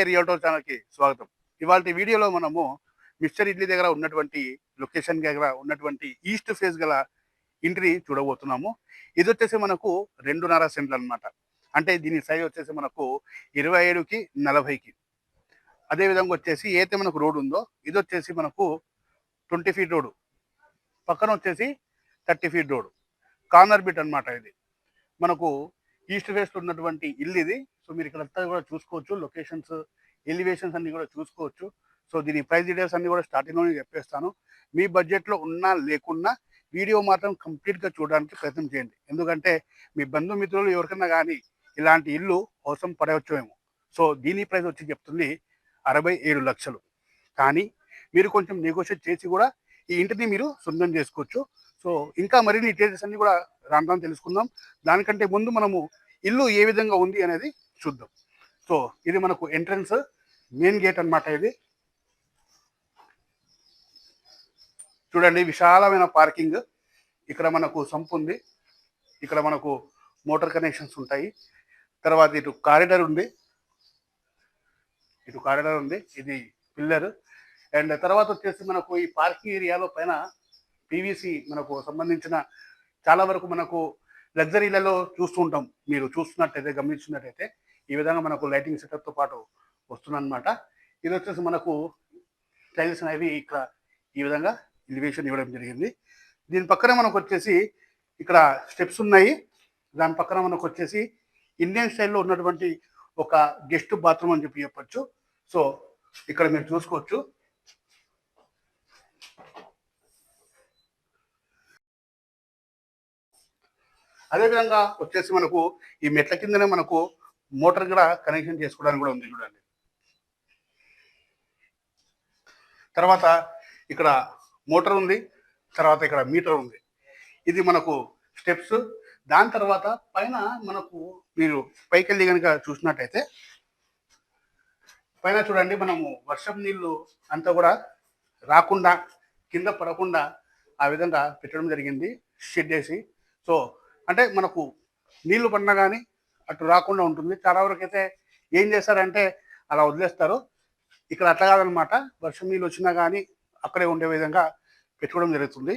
Real రియల్టో ఛానల్కి స్వాగతం. ఇవాళ వీడియోలో మనము మిస్టర్ ఇడ్లీ దగ్గర ఉన్నటువంటి లొకేషన్ దగ్గర ఉన్నటువంటి ఈస్ట్ ఫేస్ గల ఇంటిని చూడబోతున్నాము. ఇది వచ్చేసి మనకు రెండున్నర సెంట్లు అనమాట అంటే దీని సైజ్ వచ్చేసి మనకు ఇరవై ఏడుకి నలభైకి అదేవిధంగా వచ్చేసి ఏతే మనకు రోడ్ ఉందో ఇది వచ్చేసి మనకు ట్వంటీ ఫీట్ రోడ్. పక్కన వచ్చేసి thirty feet road. Corner bit అన్నమాట ఇది. మనకు ఈస్ట్ ఫేస్ ఉన్నటువంటి ఇల్లు ఇది. సో మీరు ఇక్కడంతా కూడా చూసుకోవచ్చు లొకేషన్స్ ఎలివేషన్స్ అన్ని కూడా చూసుకోవచ్చు. సో దీని ప్రైస్ డీటెయిల్స్ అన్ని కూడా స్టార్టింగ్లోనే చెప్పేస్తాను. మీ బడ్జెట్లో ఉన్నా లేకున్నా వీడియో మాత్రం కంప్లీట్గా చూడడానికి ప్రయత్నం చేయండి. ఎందుకంటే మీ బంధుమిత్రులు ఎవరికైనా కానీ ఇలాంటి ఇల్లు అవసరం పడవచ్చేమో సో దీని ప్రైస్ వచ్చి చెప్తుంది అరవై ఏడు లక్షలు. కానీ మీరు కొంచెం నెగోషియేట్ చేసి కూడా ఈ ఇంటిని మీరు సొంతం చేసుకోవచ్చు. సో ఇంకా మరిన్ని డీటెయిల్స్ అన్ని కూడా రాను తెలుసుకుందాం. దానికంటే ముందు మనము ఇల్లు ఏ విధంగా ఉంది అనేది చూద్దాం. సో ఇది మనకు ఎంట్రన్స్ మెయిన్ గేట్ అన్నమాట ఇది. చూడండి విశాలమైన పార్కింగ్. ఇక్కడ మనకు సంపు ఉంది. ఇక్కడ మనకు మోటార్ కనెక్షన్స్ ఉంటాయి. తర్వాత ఇటు కారిడార్ ఉంది. ఇటు కారిడార్ ఉంది. ఇది పిల్లర్. అండ్ తర్వాత వచ్చేసి మనకు ఈ పార్కింగ్ ఏరియాలో పైన పీవీసీ మనకు సంబంధించిన చాలా వరకు మనకు లగ్జరీలలో చూస్తూ ఉంటాం. మీరు చూస్తున్నట్టయితే గమనించినట్టయితే. ఈ విధంగా మనకు లైటింగ్ సెటప్తో పాటు వస్తుందన్నమాట. ఇది వచ్చేసి మనకు టైల్స్ అనేవి ఇక్కడ ఈ విధంగా ఎలివేషన్ ఇవ్వడం జరిగింది. దీని పక్కన మనకు వచ్చేసి ఇక్కడ స్టెప్స్ ఉన్నాయి. దాని పక్కన మనకు వచ్చేసి ఇండియన్ స్టైల్లో ఉన్నటువంటి ఒక గెస్ట్ బాత్రూమ్ అని చెప్పి చెప్పచ్చు. సో ఇక్కడ మీరు చూసుకోవచ్చు. అదేవిధంగా వచ్చేసి మనకు ఈ మెట్ల కిందనే మనకు మోటార్ కూడా కనెక్షన్ చేసుకోవడానికి కూడా ఉంది చూడండి. తర్వాత ఇక్కడ మోటార్ ఉంది తర్వాత ఇక్కడ మీటర్ ఉంది. ఇది మనకు స్టెప్స్. దాని తర్వాత పైన మనకు మీరు పైకి వెళ్ళి కనుక చూసినట్టయితే పైన చూడండి మనము వర్షం నీళ్ళు అంతా కూడా రాకుండా కింద పడకుండా ఆ విధంగా పెట్టడం జరిగింది షెడ్ వేసి. సో అంటే మనకు నీళ్ళు పడినా కానీ అటు రాకుండా ఉంటుంది. చాలా వరకు అయితే ఏం చేస్తారంటే అలా వదిలేస్తారు. ఇక్కడ అట్లా కాదనమాట. వర్షం నీళ్ళు వచ్చినా కానీ అక్కడే ఉండే విధంగా పెట్టుకోవడం జరుగుతుంది.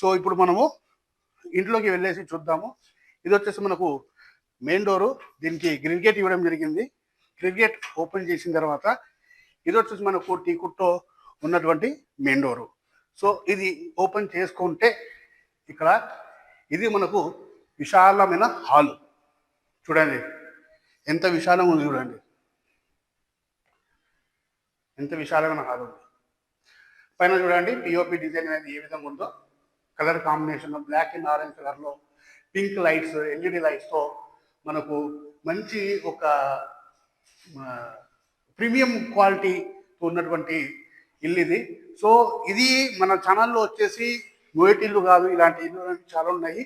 సో ఇప్పుడు మనము ఇంట్లోకి వెళ్ళేసి చూద్దాము. ఇది వచ్చేసి మనకు మెయిన్ డోరు. దీనికి గ్రిల్ గేట్ ఇవ్వడం జరిగింది. గ్రిల్ గేట్ ఓపెన్ చేసిన తర్వాత ఇది వచ్చేసి మనకు టీ కుట్టో ఉన్నటువంటి మెయిన్ డోరు. సో ఇది ఓపెన్ చేసుకుంటే ఇక్కడ ఇది మనకు విశాలమైన హాలు. చూడండి. ఎంత విశాలంగా ఉంది చూడండి. ఎంత విశాలమైన హాల్ ఉంది పైన చూడండి పిఓపి డిజైన్ అనేది ఏ విధంగా ఉందో. Colour combination black and orange కలర్లో పింక్ లైట్స్ ఎల్ఈడి లైట్స్తో మనకు మంచి ఒక ప్రీమియం క్వాలిటీ ఉన్నటువంటి ఇల్లు ఇది. సో ఇది మన ఛానల్లో వచ్చేసి నోయటి ఇల్లు కాదు ఇలాంటి ఇల్లు చాలా ఉన్నాయి.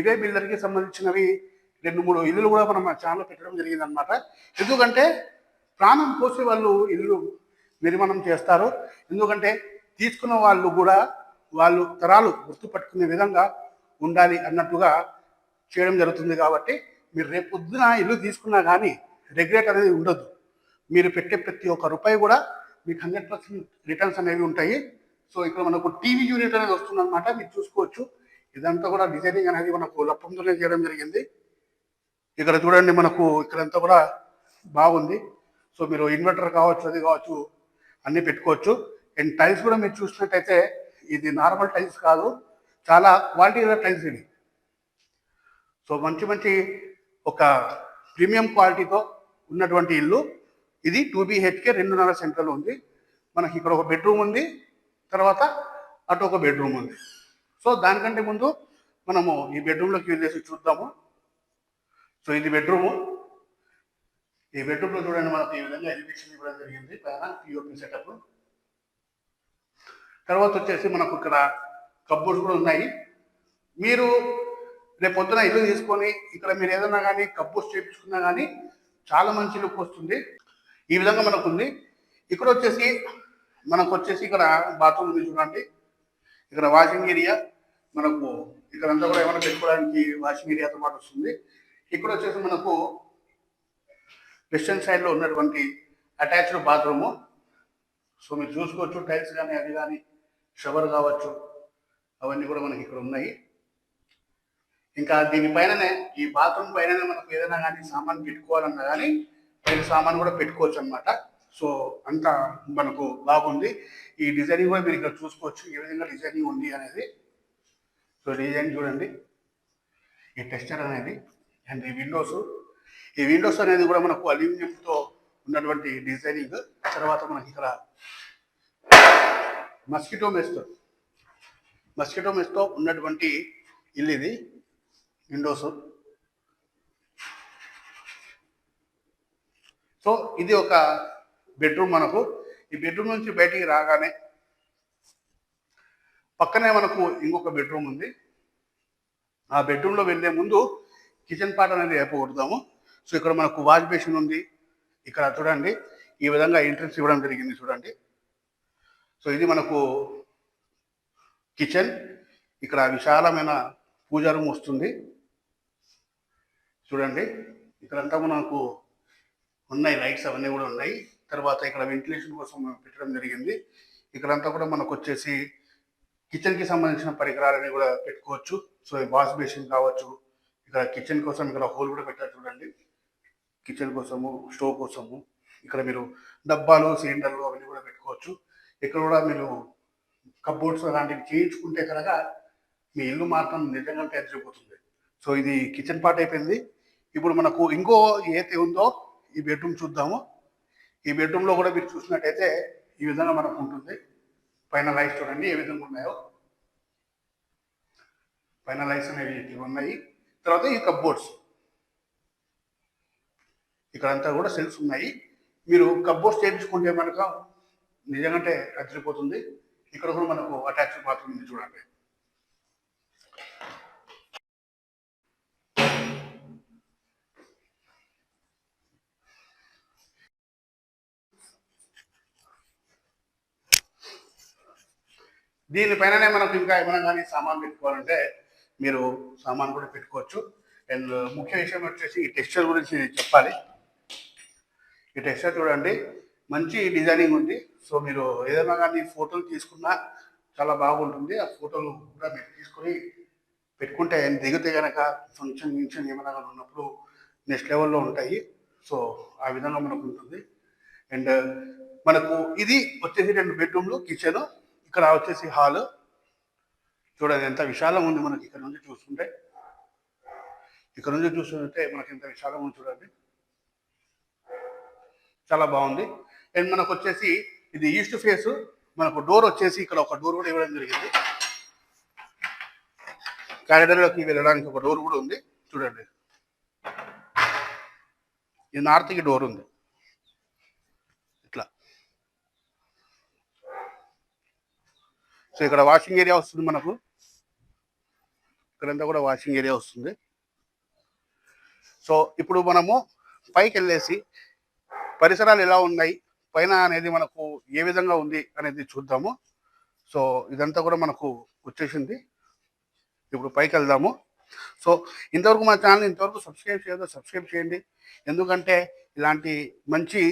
ఇవే బిల్డర్కి సంబంధించినవి రెండు మూడు ఇల్లులు కూడా మనం ఛానల్ ఛానల్లో పెట్టడం జరిగింది అనమాట ఎందుకంటే ప్రాణం పోసి వాళ్ళు ఇల్లు నిర్మాణం చేస్తారు. ఎందుకంటే తీసుకున్న వాళ్ళు కూడా వాళ్ళు తరాలు గుర్తుపట్టుకునే విధంగా ఉండాలి అన్నట్టుగా చేయడం జరుగుతుంది కాబట్టి మీరు రేపు పొద్దున ఇల్లు తీసుకున్నా కానీ రెగ్యులేట్ అనేది ఉండదు. మీరు పెట్టే ప్రతి ఒక్క రూపాయి కూడా మీకు హండ్రెడ్ పర్సెంట్ రిటర్న్స్ అనేవి ఉంటాయి. సో ఇక్కడ మనకు టీవీ యూనిట్ అనేది వస్తుందన్నమాట. మీరు చూసుకోవచ్చు. ఇదంతా కూడా డిజైనింగ్ అనేది మనకు లప్పంతోనే చేయడం జరిగింది. ఇక్కడ చూడండి మనకు ఇక్కడంతా కూడా బాగుంది. సో మీరు ఇన్వర్టర్ కావచ్చు అది కావచ్చు అన్నీ పెట్టుకోవచ్చు. అండ్ టైల్స్ కూడా మీరు చూసినట్టయితే ఇది నార్మల్ టైల్స్ కాదు చాలా క్వాలిటీ టైల్స్ ఇది సో మంచి మంచి ఒక ప్రీమియం క్వాలిటీతో ఉన్నటువంటి ఇల్లు. ఇది టూ బిహెచ్కే రెండున్నర సెంటర్లు ఉంది. మనకి ఇక్కడ ఒక బెడ్రూమ్ ఉంది తర్వాత అటు ఒక బెడ్రూమ్ ఉంది. సో దానికంటే ముందు మనము ఈ బెడ్రూమ్లోకి వెళ్ళేసి చూద్దాము. సో ఇది బెడ్రూము ఈ బెడ్రూమ్లో చూడండి మనకు ఈ విధంగా ఎలివేషన్ ఇవ్వడం జరిగింది. పైన పిఓపి సెటప్ తర్వాత వచ్చేసి మనకు ఇక్కడ కబ్బోర్డ్స్ కూడా ఉన్నాయి. మీరు రేపు పొద్దున ఇల్లు తీసుకొని ఇక్కడ మీరు ఏదైనా కానీ కబ్బోర్డ్స్ చేయించుకున్నా కానీ చాలా మంచి లుక్ వస్తుంది. ఈ విధంగా మనకు ఉంది. ఇక్కడ వచ్చేసి మనకు వచ్చేసి ఇక్కడ బాత్రూమ్ ఉంది చూడండి. ఇక్కడ వాషింగ్ ఏరియా మనకు ఇక్కడ అంతా కూడా ఏమైనా పెట్టుకోవడానికి వాషింగ్ ఏరియాతో పాటు వస్తుంది. ఇక్కడ వచ్చేసి మనకు వెస్టర్న్ సైడ్లో ఉన్నటువంటి అటాచ్డ్ బాత్రూము. సో మీరు చూసుకోవచ్చు టైల్స్ కానీ అవి కానీ షవర్ కావచ్చు అవన్నీ కూడా మనకి ఇక్కడ ఉన్నాయి. ఇంకా దీనిపైననే ఈ బాత్రూమ్ పైననే మనకు ఏదైనా కానీ సామాన్ పెట్టుకోవాలన్నా కానీ పైన సామాన్ కూడా పెట్టుకోవచ్చు అన్నమాట. సో అంతా మనకు బాగుంది. ఈ డిజైనింగ్ కూడా మీరు ఇక్కడ చూసుకోవచ్చు ఏ విధంగా డిజైనింగ్ ఉంది అనేది. సో డిజైన్ చూడండి. ఈ టెక్స్చర్ అనేది అండ్ ఈ విండోస్ ఈ విండోస్ అనేది కూడా మనకు అల్యూమినియంతో ఉన్నటువంటి డిజైనింగ్ తర్వాత మనకి ఇక్కడ మస్కిటో మెస్తో మస్కిటో మెస్తో ఉన్నటువంటి ఇల్లు ఇది విండోస్ సో ఇది ఒక బెడ్రూమ్ మనకు. ఈ బెడ్రూమ్ నుంచి బయటికి రాగానే పక్కనే మనకు ఇంకొక బెడ్రూమ్ ఉంది. ఆ బెడ్రూమ్లో వెళ్ళే ముందు కిచెన్ పార్ట్ అనేది అయిపోగొడతాము. సో ఇక్కడ మనకు వాష్ బేసిన్ ఉంది. ఇక్కడ చూడండి ఈ విధంగా ఎంట్రన్స్ ఇవ్వడం జరిగింది చూడండి. సో ఇది మనకు కిచెన్. ఇక్కడ విశాలమైన పూజా రూమ్ వస్తుంది. చూడండి ఇక్కడంతా మనకు ఉన్నాయి లైట్స్ అవన్నీ కూడా ఉన్నాయి. తర్వాత ఇక్కడ వెంటిలేషన్ కోసం పెట్టడం జరిగింది. ఇక్కడంతా కూడా మనకు వచ్చేసి కిచెన్కి సంబంధించిన పరికరాలన్నీ కూడా పెట్టుకోవచ్చు. సో ఈ వాష్ బేసిన్ కావచ్చు ఇక్కడ కిచెన్ కోసం ఇక్కడ హోల్ కూడా పెట్టారు చూడండి. కిచెన్ కోసము స్టవ్ కోసము. ఇక్కడ మీరు డబ్బాలు సిలిండర్లు అవన్నీ కూడా పెట్టుకోవచ్చు. ఇక్కడ కూడా మీరు కబోర్డ్స్ అలాంటివి చేయించుకుంటే కనుక మీ ఇల్లు మాత్రం నిజంగా తెరిచిపోతుంది సో ఇది కిచెన్ పార్ట్ అయిపోయింది. ఇప్పుడు మనకు ఇంకో ఏదైతే ఉందో ఈ బెడ్రూమ్ చూద్దాము. ఈ బెడ్రూమ్లో కూడా మీరు చూసినట్టయితే ఈ విధంగా మనకు ఉంటుంది. పైన లైట్స్ చూడండి ఏ విధంగా ఉన్నాయో. పైన లైట్స్ అనేవి ఇవి ఉన్నాయి. తర్వాత ఈ కప్బోర్డ్స్ ఇక్కడంతా కూడా సెల్ఫ్స్ ఉన్నాయి. మీరు కప్బోర్డ్స్ చేయించుకుంటే మనక నిజంగానే అదిరిపోతుంది. ఇక్కడ కూడా మనకు అటాచ్ బాత్రూమ్ ఉంది చూడండి. దీనిపైననే మనకు ఇంకా ఏమైనా కానీ సామాన్ పెట్టుకోవాలంటే మీరు సామాన్ కూడా పెట్టుకోవచ్చు. అండ్ ముఖ్య విషయం వచ్చేసి ఈ టెక్స్చర్ గురించి చెప్పాలి. ఈ టెక్స్చర్ చూడండి మంచి డిజైనింగ్ ఉంది. సో మీరు ఏదైనా కానీ ఫోటోలు తీసుకున్నా చాలా బాగుంటుంది. ఆ ఫోటోలు కూడా మీరు తీసుకొని పెట్టుకుంటే దిగితే కనుక ఫంక్షన్ గింక్షన్ ఏమైనా కానీ ఉన్నప్పుడు నెక్స్ట్ లెవెల్లో ఉంటాయి. సో ఆ విధంగా మనకు ఉంటుంది. అండ్ మనకు ఇది వచ్చేసి రెండు బెడ్రూమ్లు కిచెన్. ఇక్కడ వచ్చేసి హాల్. చూడండి ఎంత విశాలం ఉంది మనకి ఇక్కడ నుంచి చూస్తుంటే. ఇక్కడ నుంచి చూస్తుంటే మనకి ఎంత విశాలం ఉంది చూడండి. చాలా బాగుంది. అండ్ మనకు వచ్చేసి ఇది ఈస్ట్ ఫేస్ మనకు డోర్ వచ్చేసి ఇక్కడ ఒక డోర్ కూడా ఇవ్వడం జరిగింది. కారిడార్లోకి వెళ్ళడానికి ఒక డోర్ కూడా ఉంది. చూడండి. ఇది నార్త్కి డోర్ ఉంది. సో ఇక్కడ వాషింగ్ ఏరియా వస్తుంది మనకు. ఇక్కడంతా కూడా వాషింగ్ ఏరియా వస్తుంది. సో ఇప్పుడు మనము పైకి వెళ్ళేసి పరిసరాలు ఎలా ఉన్నాయి పైన అనేది మనకు ఏ విధంగా ఉంది అనేది చూద్దాము. సో ఇదంతా కూడా మనకు వచ్చేసింది. ఇప్పుడు పైకి వెళ్దాము సో ఇంతవరకు మన ఛానల్ ఇంతవరకు సబ్స్క్రైబ్ చేయదో సబ్స్క్రైబ్ చేయండి. ఎందుకంటే ఇలాంటి మంచి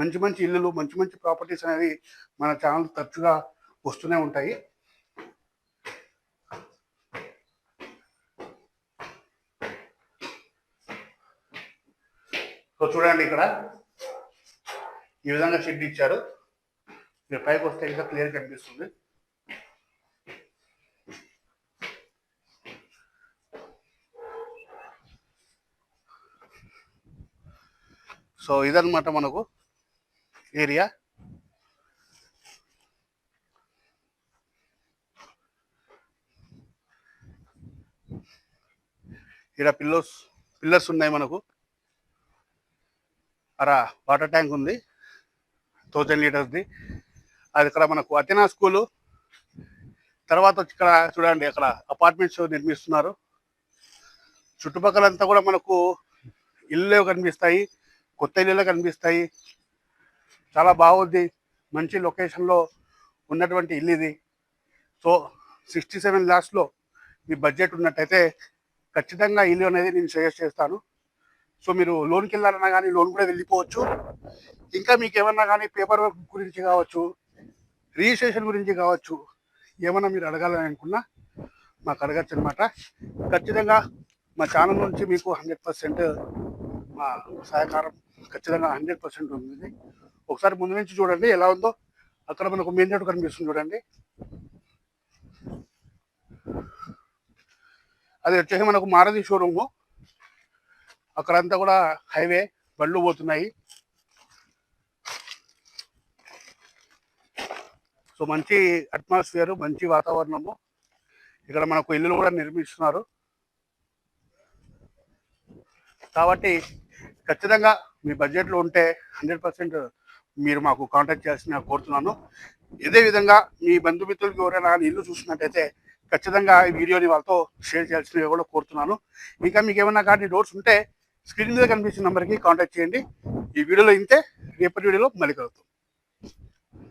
మంచి మంచి ఇల్లులు మంచి మంచి ప్రాపర్టీస్ అనేవి మన ఛానల్ తరచుగా వస్తూనే ఉంటాయి. సో చూడండి ఇక్కడ. ఈ విధంగా షెడ్ ఇచ్చారు. మీరు పైకి వస్తే ఇంకా క్లియర్ కనిపిస్తుంది. సో ఇదన్నమాట మనకు ఏరియా. ఇక్కడ పిల్లోస్ పిల్లర్స్ ఉన్నాయి మనకు. అరా వాటర్ ట్యాంక్ ఉంది. థౌజండ్ లీటర్స్ది. అది ఇక్కడ మనకు అథెనా స్కూలు. తర్వాత ఇక్కడ చూడండి అక్కడ అపార్ట్మెంట్స్ నిర్మిస్తున్నారు. చుట్టుపక్కలంతా కూడా మనకు ఇల్లు కనిపిస్తాయి కొత్త ఇల్లు కనిపిస్తాయి. చాలా బాగుంది. మంచి లొకేషన్లో ఉన్నటువంటి ఇల్లు ఇది. సో సిక్స్టీ సెవెన్ లాస్ట్లో మీ బడ్జెట్ ఉన్నట్టయితే ఖచ్చితంగా ఇల్లు అనేది నేను సజెస్ట్ చేస్తాను. సో మీరు లోన్కి వెళ్ళాలన్నా కానీ లోన్ కూడా వెళ్ళిపోవచ్చు. ఇంకా మీకు ఏమన్నా కానీ పేపర్ వర్క్ గురించి కావచ్చు రిజిస్ట్రేషన్ గురించి కావచ్చు ఏమన్నా మీరు అడగాలని అనుకున్నా మాకు అడగచ్చు అనమాట ఖచ్చితంగా మా ఛానల్ నుంచి మీకు హండ్రెడ్ పర్సెంట్ మా సహకారం ఖచ్చితంగా హండ్రెడ్ పర్సెంట్ ఉంది ఒకసారి ముందు నుంచి చూడండి ఎలా ఉందో. అక్కడ మనకు మెయిన్ రోడ్ కనిపిస్తుంది చూడండి. అది వచ్చేసి మనకు మారుతి షోరూము అక్కడంతా కూడా హైవే బండ్లు పోతున్నాయి. సో మంచి అట్మాస్ఫియర్ మంచి వాతావరణము. ఇక్కడ మనకు ఇల్లులు కూడా నిర్మిస్తున్నారు. కాబట్టి ఖచ్చితంగా మీ బడ్జెట్లో ఉంటే హండ్రెడ్ పర్సెంట్ మీరు మాకు కాంటాక్ట్ చేయాల్సిన కోరుతున్నాను. ఇదే విధంగా మీ బంధుమిత్రులకి ఎవరైనా ఇల్లు చూసినట్టయితే ఖచ్చితంగా ఈ వీడియోని వాళ్ళతో షేర్ చేయాల్సినవి కూడా కోరుతున్నాను. ఇంకా మీకు ఏమైనా కానీ డౌట్స్ ఉంటే స్క్రీన్ మీద కనిపించిన నెంబర్కి కాంటాక్ట్ చేయండి. ఈ వీడియోలో ఇంతే రేపటి వీడియోలో మళ్ళీ కలుగుతాం